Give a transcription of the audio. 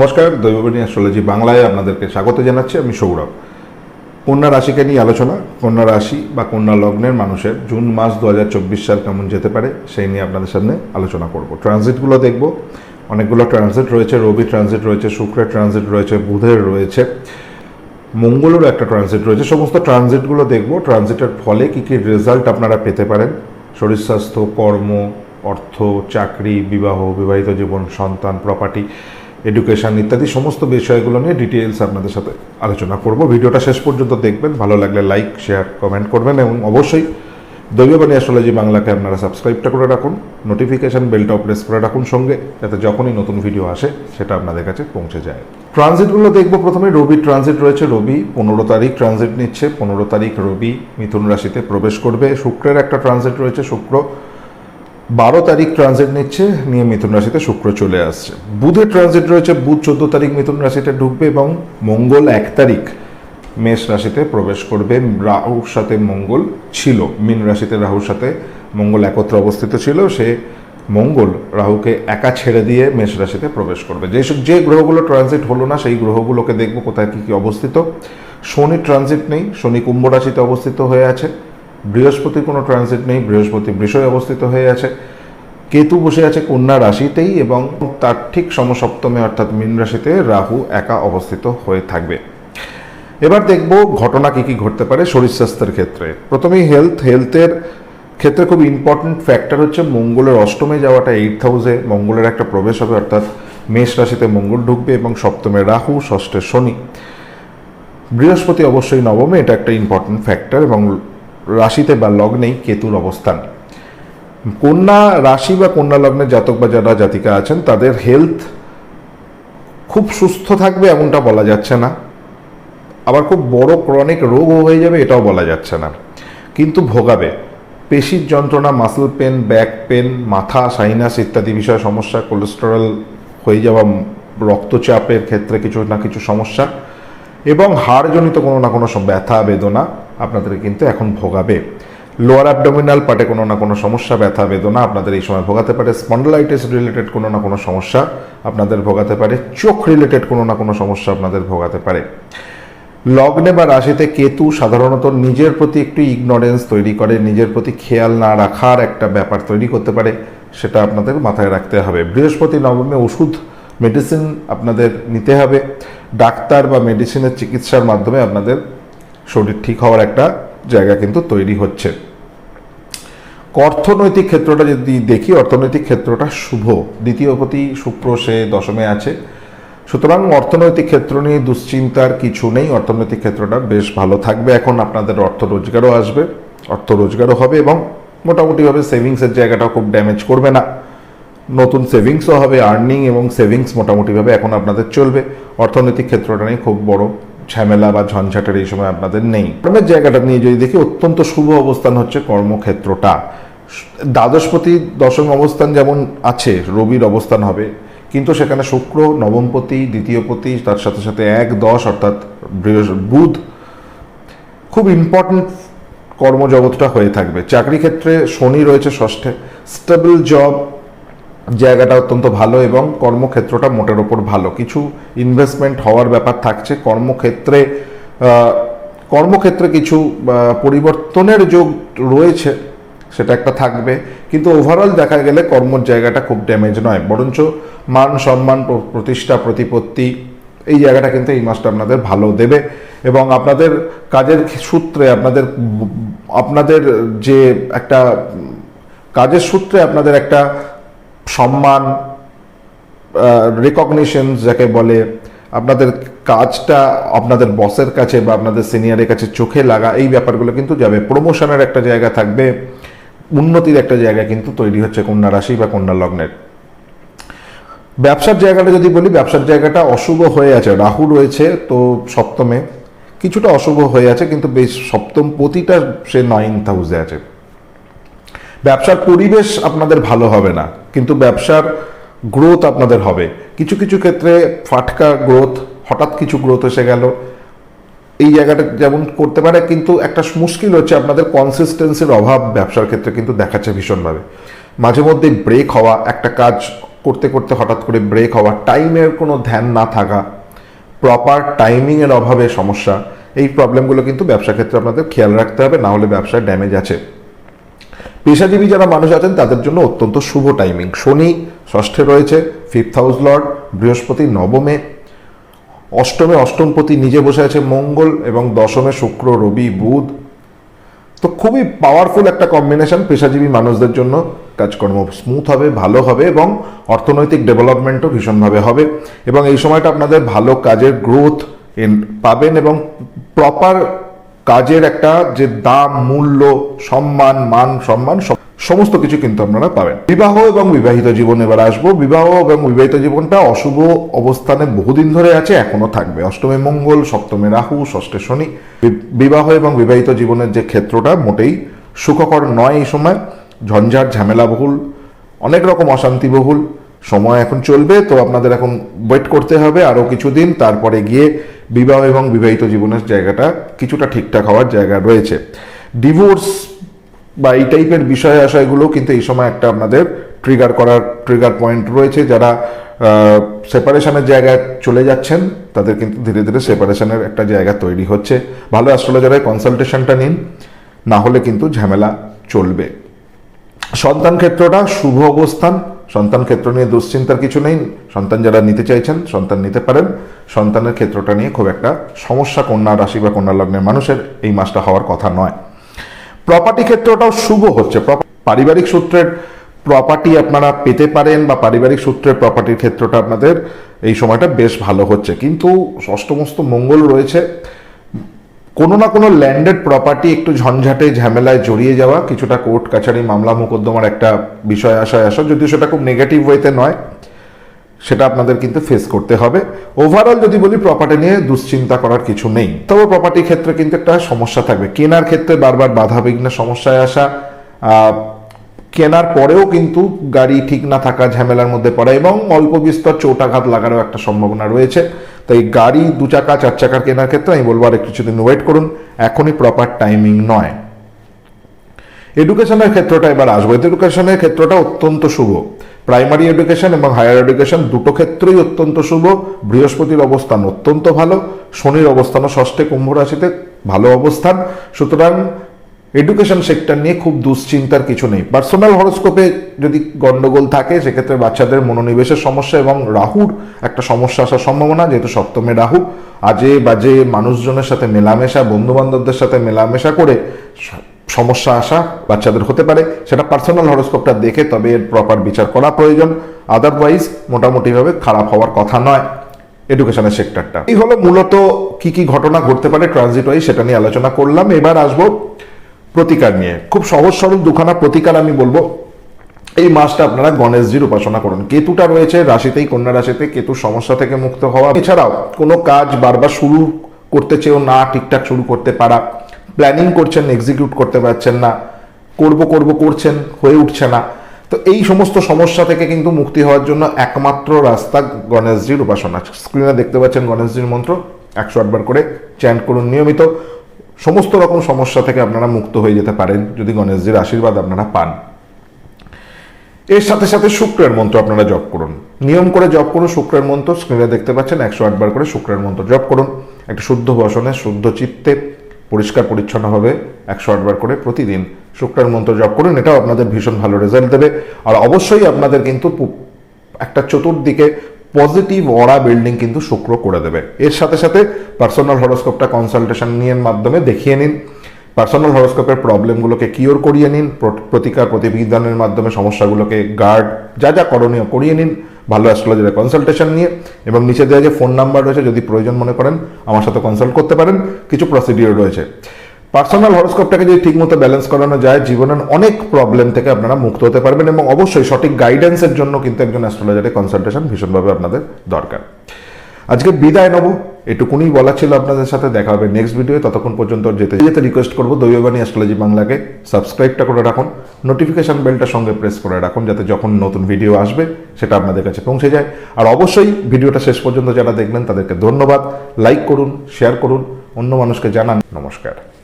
নমস্কার দৈববাণী অ্যাস্ট্রোলজি বাংলায় আপনাদেরকে স্বাগত জানাচ্ছি আমি সৌরভ। কন্যা রাশিকে নিয়ে আলোচনা, কন্যা রাশি বা কন্যা লগ্নের মানুষের জুন মাস দু হাজার চব্বিশ সাল কেমন যেতে পারে সেই নিয়ে আপনাদের সামনে আলোচনা করব। ট্রানজিটগুলো দেখব, অনেকগুলো ট্রানজিট রয়েছে, রবি ট্রানজিট রয়েছে, শুক্রের ট্রানজিট রয়েছে, বুধের রয়েছে মঙ্গলেরও একটা ট্রানজিট রয়েছে, সমস্ত ট্রানজিটগুলো দেখব ট্রানজিটের ফলে কী কী রেজাল্ট আপনারা পেতে পারেন? শরীর স্বাস্থ্য, কর্ম, অর্থ, চাকরি, বিবাহ, বিবাহিত জীবন, সন্তান প্রপার্টি এডুকেশন ইত্যাদি সমস্ত বিষয়গুলো নিয়ে ডিটেলস আপনাদের সাথে আলোচনা করব। ভিডিওটা শেষ পর্যন্ত দেখবেন। ভালো লাগলে লাইক শেয়ার কমেন্ট করবেন এবং অবশ্যই দৈববাণী অ্যাস্ট্রোলজি বাংলাকে আপনারা সাবস্ক্রাইবটা করে রাখুন নোটিফিকেশন বেলটাও প্রেস করে রাখুন সঙ্গে, যাতে যখনই নতুন ভিডিও আসে, সেটা আপনাদের কাছে পৌঁছে যায়। ট্রানজিটগুলো দেখব প্রথমে। রবি ট্রানজিট রয়েছে। রবি পনেরো তারিখ ট্রানজিট নিচ্ছে। পনেরো তারিখ রবি মিথুন রাশিতে প্রবেশ করবে। শুক্রের একটা ট্রানজিট রয়েছে। শুক্র বারো তারিখ ট্রানজিট নিচ্ছে, নিয়ে মিথুন রাশিতে শুক্র চলে আসছে। বুধের ট্রানজিট রয়েছে, বুধ চোদ্দ তারিখ মিথুন রাশিতে ঢুকবে এবং মঙ্গল এক তারিখ মেষ রাশিতে প্রবেশ করবে। রাহুর সাথে মঙ্গল ছিল, মীন রাশিতে রাহুর সাথে মঙ্গল একত্রে অবস্থিত ছিল, সে মঙ্গল রাহুকে একা ছেড়ে দিয়ে মেষ রাশিতে প্রবেশ করবে। যে যে গ্রহগুলো ট্রানজিট হলো না, সেই গ্রহগুলোকে দেখব কোথায় কী কী অবস্থিত। শনি ট্রানজিট নেই, শনি কুম্ভ রাশিতে অবস্থিত হয়ে আছে। বৃহস্পতির কোনো ট্রানজিট নেই, বৃহস্পতি বৃষয়ে অবস্থিত হয়ে আছে। কেতু বসে আছে কন্যা রাশিতেই এবং তার ঠিক সমসপ্তমে অর্থাৎ মীন রাশিতে রাহু একা অবস্থিত হয়ে থাকবে। এবার দেখব ঘটনা কি কি ঘটতে পারে শরীর স্বাস্থ্যের ক্ষেত্রে। প্রথমেই হেলথ হেলথের ক্ষেত্রে খুব ইম্পর্টেন্ট ফ্যাক্টর হচ্ছে মঙ্গলের অষ্টমে যাওয়াটা এইট হাউসে মঙ্গলের একটা প্রবেশ হবে, অর্থাৎ মেষ রাশিতে মঙ্গল ঢুকবে এবং সপ্তমে রাহু, ষষ্ঠে শনি। বৃহস্পতি অবশ্যই নবমে, এটা একটা ইম্পর্টেন্ট ফ্যাক্টর এবং রাশিতে বা লগ্নেই কেতুর অবস্থান। কন্যা রাশি বা কন্যা লগ্নের জাতক বা যারা জাতিকা আছেন, তাদের হেলথ খুব সুস্থ থাকবে এমনটা বলা যাচ্ছে না। আবার খুব বড় ক্রনিক রোগও হয়ে যাবে এটাও বলা যাচ্ছে না। কিন্তু ভোগাবে। পেশির যন্ত্রণা মাসল পেন ব্যাক পেন মাথা সাইনাস ইত্যাদি বিষয়ে সমস্যা কোলেস্টেরল হয়ে যাওয়া, রক্তচাপের ক্ষেত্রে কিছু না কিছু সমস্যা। এবং হাড়জনিত কোনো না কোনো ব্যথা, বেদনা আপনাদের কিন্তু এখন ভোগাবে। লোয়ার অ্যাবডোমিনাল পার্টে কোনো না কোনো সমস্যা, ব্যথা, বেদনা আপনাদের এই সময় ভোগাতে পারে। স্পন্ডলাইটিস রিলেটেড কোনো না কোনো সমস্যা আপনাদের ভোগাতে পারে। চোখ রিলেটেড কোনো না কোনো সমস্যা আপনাদের ভোগাতে পারে। লগ্নে বা রাশিতে কেতু সাধারণত নিজের প্রতি একটু ইগনোরেন্স তৈরি করে, নিজের প্রতি খেয়াল না রাখার একটা ব্যাপার তৈরি করতে পারে, সেটা আপনাদের মাথায় রাখতে হবে। বৃহস্পতি, নবমে ওষুধ মেডিসিন আপনাদের নিতে হবে। ডাক্তার বা মেডিসিনের চিকিৎসার মাধ্যমে আপনাদের শরীর ঠিক হওয়ার একটা জায়গা কিন্তু তৈরি হচ্ছে। অর্থনৈতিক ক্ষেত্রটা যদি দেখি, অর্থনৈতিক ক্ষেত্রটা শুভ। দ্বিতীয় প্রতি শুক্র, সে দশমে আছে। সুতরাং অর্থনৈতিক ক্ষেত্র নিয়ে দুশ্চিন্তার কিছু নেই। অর্থনৈতিক ক্ষেত্রটা বেশ ভালো থাকবে। এখন আপনাদের অর্থ রোজগারও আসবে, অর্থ রোজগারও হবে এবং মোটামুটিভাবে সেভিংসের জায়গাটাও খুব ড্যামেজ করবে না। নতুন সেভিংসও হবে আর্নিং এবং সেভিংস মোটামুটিভাবে এখন আপনাদের চলবে। অর্থনৈতিক ক্ষেত্রটা নিয়ে খুব বড় ঝামেলা বা ঝঞ্ঝাটের এই সময় আপনাদের নেই। কর্মের জায়গাটা নিয়ে যদি দেখি, অত্যন্ত শুভ অবস্থান হচ্ছে কর্মক্ষেত্রটা। দ্বাদশপতি দশম অবস্থান যেমন আছে, রবির অবস্থান হবে, কিন্তু সেখানে শুক্র, নবমপতি, দ্বিতীয়পতি, তার সাথে সাথে এক দশ, অর্থাৎ বুধ। খুব ইম্পর্ট্যান্ট কর্মজগৎটা হয়ে থাকবে। চাকরি ক্ষেত্রে শনি রয়েছে ষষ্ঠে। স্টেবল জব জায়গাটা অত্যন্ত ভালো এবং কর্মক্ষেত্রটা মোটের ওপর ভালো। কিছু ইনভেস্টমেন্ট হওয়ার ব্যাপার থাকছে। কর্মক্ষেত্রে কর্মক্ষেত্রে কিছু পরিবর্তনের যোগ রয়েছে, সেটা একটা থাকবে। কিন্তু ওভারঅল দেখা গেলে কর্মর জায়গাটা খুব ড্যামেজ নয়। বরঞ্চ মান সম্মান প্রতিষ্ঠা, প্রতিপত্তি, এই জায়গাটা কিন্তু এই মাসটা আপনাদের ভালো দেবে। এবং আপনাদের কাজের সূত্রে আপনাদের আপনাদের যে একটা, কাজের সূত্রে আপনাদের একটা সম্মান রেকগনিশন যাকে বলে, আপনাদের কাজটা আপনাদের বসের কাছে বা আপনাদের সিনিয়রের কাছে চোখে লাগা, এই ব্যাপারগুলো কিন্তু যাবে। প্রমোশনের একটা জায়গা থাকবে, উন্নতির একটা জায়গা কিন্তু তৈরি হচ্ছে কন্যা রাশি বা কন্যা লগ্নের। ব্যবসার জায়গাটা যদি বলি, ব্যবসার জায়গাটা অশুভ হয়ে আছে। রাহু রয়েছে তো সপ্তমে, কিছুটা অশুভ হয়ে আছে কিন্তু বেশ সপ্তম, প্রতিটা সে নাইন্থ হাউসে আছে। ব্যবসার পরিবেশ আপনাদের ভালো হবে না, কিন্তু ব্যবসার গ্রোথ আপনাদের হবে। কিছু কিছু ক্ষেত্রে ফাটকা গ্রোথ হঠাৎ কিছু গ্রোথ এসে গেল। এই জায়গাটা যেমন করতে পারে, কিন্তু একটা মুশকিল হচ্ছে আপনাদের কনসিস্টেন্সির অভাব ব্যবসার ক্ষেত্রে কিন্তু দেখাচ্ছে ভীষণভাবে। মাঝে মধ্যে ব্রেক হওয়া, একটা কাজ করতে করতে হঠাৎ করে ব্রেক হওয়া টাইমের কোনো ধ্যান না থাকা প্রপার টাইমিংয়ের অভাবে সমস্যা, এই প্রবলেমগুলো কিন্তু ব্যবসা ক্ষেত্রে আপনাদের খেয়াল রাখতে হবে, না হলে ব্যবসায় ড্যামেজ আছে। পেশাজীবী যারা মানুষ আছেন, তাদের জন্য অত্যন্ত শুভ টাইমিং শনি ষষ্ঠে রয়েছে ফিফথ হাউস লর্ড বৃহস্পতি নবমে, অষ্টমে অষ্টমপতি নিজে বসে আছে মঙ্গল এবং দশমে শুক্র, রবি, বুধ। তো খুবই পাওয়ারফুল একটা কম্বিনেশন পেশাজীবী মানুষদের জন্য। কাজকর্ম স্মুথ হবে, ভালো হবে এবং অর্থনৈতিক ডেভেলপমেন্টও ভীষণভাবে হবে। এবং এই সময়টা আপনাদের ভালো কাজের গ্রোথ পাবেন এবং প্রপার কাজের একটা যে দাম, মূল্য, সম্মান, মান, সম্মান সমস্ত কিছু কিন্তু আপনারা পাবেন। বিবাহ এবং বিবাহিত জীবন এবার আসব। বিবাহ এবং বিবাহিত জীবনটা অশুভ অবস্থানে বহুদিন ধরে আছে, এখনও থাকবে। অষ্টমে মঙ্গল, সপ্তমে রাহু, ষষ্ঠে শনি। বিবাহ এবং বিবাহিত জীবনের যে ক্ষেত্রটা, মোটেই সুখকর নয় এই সময়। ঝঞ্ঝাট, ঝামেলাবহুল, অনেক রকম অশান্তিবহুল। সময় এখন চলবে, তো আপনাদের এখন ওয়েট করতে হবে আরও কিছুদিন, তারপরে গিয়ে বিবাহ এবং বিবাহিত জীবনের জায়গাটা কিছুটা ঠিকঠাক হওয়ার জায়গা রয়েছে। ডিভোর্স বা এই টাইপের বিষয় আশয়গুলো কিন্তু এই সময় একটা আপনাদের ট্রিগার করার ট্রিগার পয়েন্ট রয়েছে। যারা সেপারেশনের জায়গায় চলে যাচ্ছেন, তাদের কিন্তু ধীরে ধীরে সেপারেশনের একটা জায়গা তৈরি হচ্ছে। ভালো অ্যাস্ট্রোলজারের কনসালটেশনটা নিন, না হলে কিন্তু ঝামেলা চলবে। সন্তান ক্ষেত্রটা শুভ অবস্থান সন্তান ক্ষেত্র নিয়ে দুশ্চিন্তার কিছু নেই। সন্তান যারা নিতে চাইছেন, সন্তান নিতে পারেন। সন্তানের ক্ষেত্রটা নিয়ে খুব একটা সমস্যা কন্যা রাশি বা কন্যা লগ্নের মানুষের এই মাসটা হওয়ার কথা নয়। প্রপার্টি ক্ষেত্রটাও শুভ হচ্ছে। পারিবারিক সূত্রের প্রপার্টি আপনারা পেতে পারেন বা পারিবারিক সূত্রের প্রপার্টির ক্ষেত্রটা আপনাদের এই সময়টা বেশ ভালো হচ্ছে। কিন্তু অষ্টমস্ত মঙ্গল রয়েছে। কোনো না কোনো ল্যান্ডেড প্রপার্টি একটু ঝঞ্ঝাটে, ঝামেলায় জড়িয়ে যাওয়া, কিছুটা কোর্ট কাছারি, মামলা মোকদ্দমার একটা বিষয় আসায় আসা, যদিও সেটা খুব নেগেটিভ ওয়েতে নয়, সেটা আপনাদের কিন্তু ফেস করতে হবে। ওভারঅল যদি বলি প্রপার্টি নিয়ে দুশ্চিন্তা করার কিছু নেই। তবে প্রপার্টির ক্ষেত্রে কিন্তু একটা সমস্যা থাকবে। কেনার ক্ষেত্রে বারবার বাধা বিঘ্ন সমস্যায় আসা কেনার পরেও কিন্তু গাড়ি ঠিক না থাকা ঝামেলার মধ্যে পড়ে এবং অল্প বিস্তর চোটাঘাত লাগারও একটা সম্ভাবনা রয়েছে। তাই গাড়ি দু চাকা, চার চাকার কেনার ক্ষেত্রে আমি বলব আর কিছুদিন ওয়েট করুন। এখনই প্রপার টাইমিং নয়। এডুকেশনের ক্ষেত্রটা এবার আসব। এডুকেশনের ক্ষেত্রটা অত্যন্ত শুভ। প্রাইমারি এডুকেশন এবং হায়ার এডুকেশন দুটো ক্ষেত্রেই অত্যন্ত শুভ। বৃহস্পতির অবস্থান অত্যন্ত ভালো। শনির অবস্থানও ষষ্ঠে কুম্ভ রাশিতে ভালো অবস্থান। সুতরাং এডুকেশন সেক্টর নিয়ে খুব দুশ্চিন্তার কিছু নেই। পার্সোনাল হরস্কোপে যদি গন্ডগোল থাকে, সেক্ষেত্রে বাচ্চাদের মনোনিবেশের সমস্যা এবং রাহুর একটা সমস্যা আসার সম্ভাবনা, যেহেতু সপ্তমে রাহু, আজে বাজে মানুষজনের সাথে মেলামেশা বন্ধু বান্ধবদের সাথে মেলামেশা করে সমস্যা আসা বাচ্চাদের হতে পারে। সেটা পার্সোনাল হরস্কোপটা দেখে তবে এর প্রপার বিচার করা প্রয়োজন। আদারওয়াইজ মোটামুটিভাবে খারাপ হওয়ার কথা নয় এডুকেশনের সেক্টরটা এই হলো মূলত কি কি ঘটনা ঘটতে পারে ট্রানজিট ওয়াইজ সেটা নিয়ে আলোচনা করলাম। এবার আসব প্রতিকার নিয়ে। খুব সহজ সরল দুখানা প্রতিকার আমি বলব। এই মাসটা আপনারা গণেশজির উপাসনা করুন। কেতুটা রয়েছে রাশিতেই, কন্যা রাশিতে কেতুর সমস্যা থেকে মুক্ত হওয়া। এছাড়াও কোনো কাজ বারবার শুরু করতে চেয়েও না, ঠিকঠাক শুরু করতে পারা। প্ল্যানিং করছেন এক্সিকিউট করতে পারছেন না। করব করব, করছেন, হয়ে উঠছে না। তো এই সমস্ত সমস্যা থেকে কিন্তু মুক্তি হওয়ার জন্য একমাত্র রাস্তা গণেশজির উপাসনা। স্ক্রিনে দেখতে পাচ্ছেন গণেশজির মন্ত্র। একশো আটবার করে চ্যান্ট করুন নিয়মিত। সমস্ত রকম সমস্যা থেকে আপনারা মুক্ত হয়ে যেতে পারেন যদি গণেশজির আশীর্বাদ আপনারা পান। এর সাথে সাথে শুক্রের মন্ত্র আপনারা জপ করুন। নিয়ম করে জপ করুন, শুক্রের মন্ত্র স্ক্রিনে দেখতে পাচ্ছেন, একশো আটবার করে শুক্রের মন্ত্র জপ করুন। একটা শুদ্ধ বসনে, শুদ্ধ চিত্তে পরিষ্কার পরিচ্ছন্নভাবে একশো আটবার করে প্রতিদিন শুক্রের মন্ত্র জপ করুন, এটাও আপনাদের ভীষণ ভালো রেজাল্ট দেবে। আর অবশ্যই আপনাদের কিন্তু একটা চতুর্দিকে পজিটিভ অরা বিল্ডিং কিন্তু শুক্র করে দেবে। এর সাথে সাথে পার্সোনাল হরস্কোপটা কনসালটেশন নিয়ে মাধ্যমে দেখিয়ে নিন। পার্সোনাল হরস্কোপের প্রবলেমগুলোকে কিওর করিয়ে নিন। প্রতিকার প্রতিবিধানের মাধ্যমে সমস্যাগুলোকে গার্ড যা যা করণীয় করিয়ে নিন। ভালো অ্যাস্ট্রোলজারের কনসালটেশন নিয়ে এবং নিচে দেওয়া যে ফোন নাম্বার রয়েছে, যদি প্রয়োজন মনে করেন, আমার সাথে কনসাল্ট করতে পারেন। কিছু প্রসিডিওর রয়েছে। পার্সোনাল হরস্কোপটাকে যদি ঠিকমতো ব্যালেন্স করানো যায়, জীবনের অনেক প্রবলেম থেকে আপনারা মুক্ত হতে পারবেন এবং অবশ্যই সঠিক গাইডেন্সের জন্য কিন্তু একজন অ্যাস্ট্রোলজারের কনসালটেশন ভীষণভাবে আপনাদের দরকার। আজকে বিদায় নেব। এটুকুনি বলা ছিল আপনাদের সাথে। দেখা হবে নেক্সট ভিডিও ততক্ষণ পর্যন্ত যেতে যেতে রিকোয়েস্ট করব দৈববাণী অ্যাস্ট্রোলজি বাংলাকে। সাবস্ক্রাইবটা করে রাখুন। নোটিফিকেশন বেলটা সঙ্গে প্রেস করে রাখুন যাতে যখন নতুন ভিডিও আসবে, সেটা আপনাদের কাছে পৌঁছে যায়। আর অবশ্যই ভিডিওটা শেষ পর্যন্ত যারা দেখবেন, তাদেরকে ধন্যবাদ। লাইক করুন শেয়ার করুন। অন্য মানুষকে জানান, নমস্কার।